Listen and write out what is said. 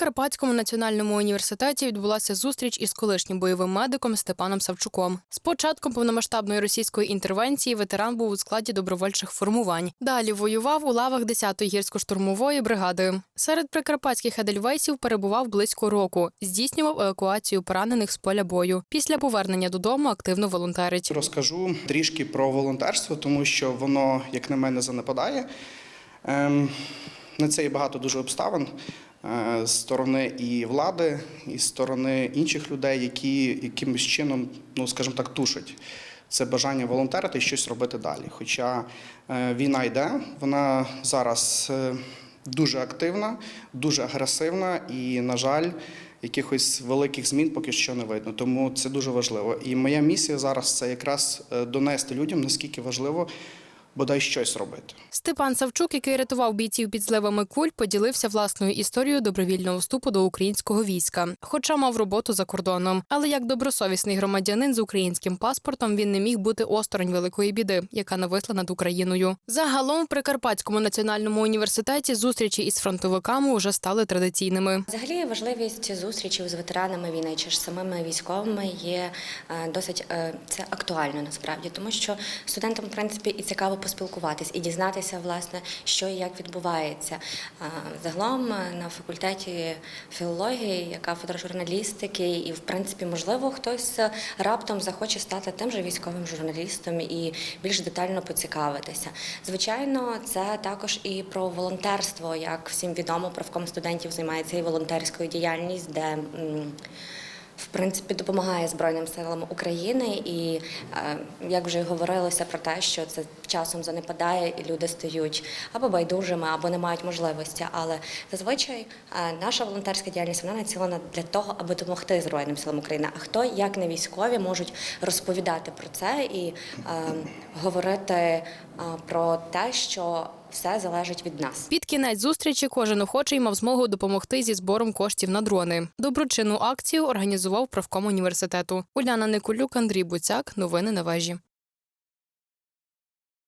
Прикарпатському національному університеті відбулася зустріч із колишнім бойовим медиком Степаном Савчуком. З початком повномасштабної російської інтервенції ветеран був у складі добровольчих формувань. Далі воював у лавах 10-ї гірсько-штурмової бригади. Серед прикарпатських едельвейсів перебував близько року, здійснював евакуацію поранених з поля бою. Після повернення додому активно волонтерить. Розкажу трішки про волонтерство, тому що воно, як на мене, занепадає. Ем, на це є багато дуже обставин з сторони і влади, і з сторони інших людей, які якимось чином, ну скажімо так, тушать. Це бажання волонтерити і щось робити далі. Хоча е, війна йде, вона зараз е, дуже активна, дуже агресивна і, на жаль, якихось великих змін поки що не видно. Тому це дуже важливо. І моя місія зараз це якраз е, донести людям, наскільки важливо бодай щось робити. Степан Савчук, який рятував бійців під зливами куль, поділився власною історією добровільного вступу до українського війська, хоча мав роботу за кордоном. Але як добросовісний громадянин з українським паспортом він не міг бути осторонь великої біди, яка нависла над Україною. Загалом в Прикарпатському національному університеті зустрічі із фронтовиками вже стали традиційними. Взагалі важливість зустрічей з ветеранами війни чи ж самими військовими є е, досить е, це актуально насправді, тому що студентам, в принципі, і цікаво поспілкуватись і дізнатися, власне, що і як відбувається. Загалом е, на факультеті філології, яка фотожурналістики, і в принципі, можливо, хтось е, раптом захоче стати тим же військовим журналістом і більш детально поцікавитися. Звичайно, це також і про волонтерство, як всім відомо, правком студентів займається і волонтерською діяльністю, де принципі допомагає Збройним силам України, і е, як вже говорилося про те, що це часом занепадає, і люди стають або байдужими, або не мають можливості. Але зазвичай е, наша волонтерська діяльність вона націлена для того, аби допомогти Збройним силам України. А хто, як не військові, можуть розповідати про це і е, говорити про те, що все залежить від нас. Під кінець зустрічі кожен охочий мав змогу допомогти зі збором коштів на дрони. Доброчинну акцію організував правком університету. Уляна Николюк, Андрій Буцяк. Новини на вежі.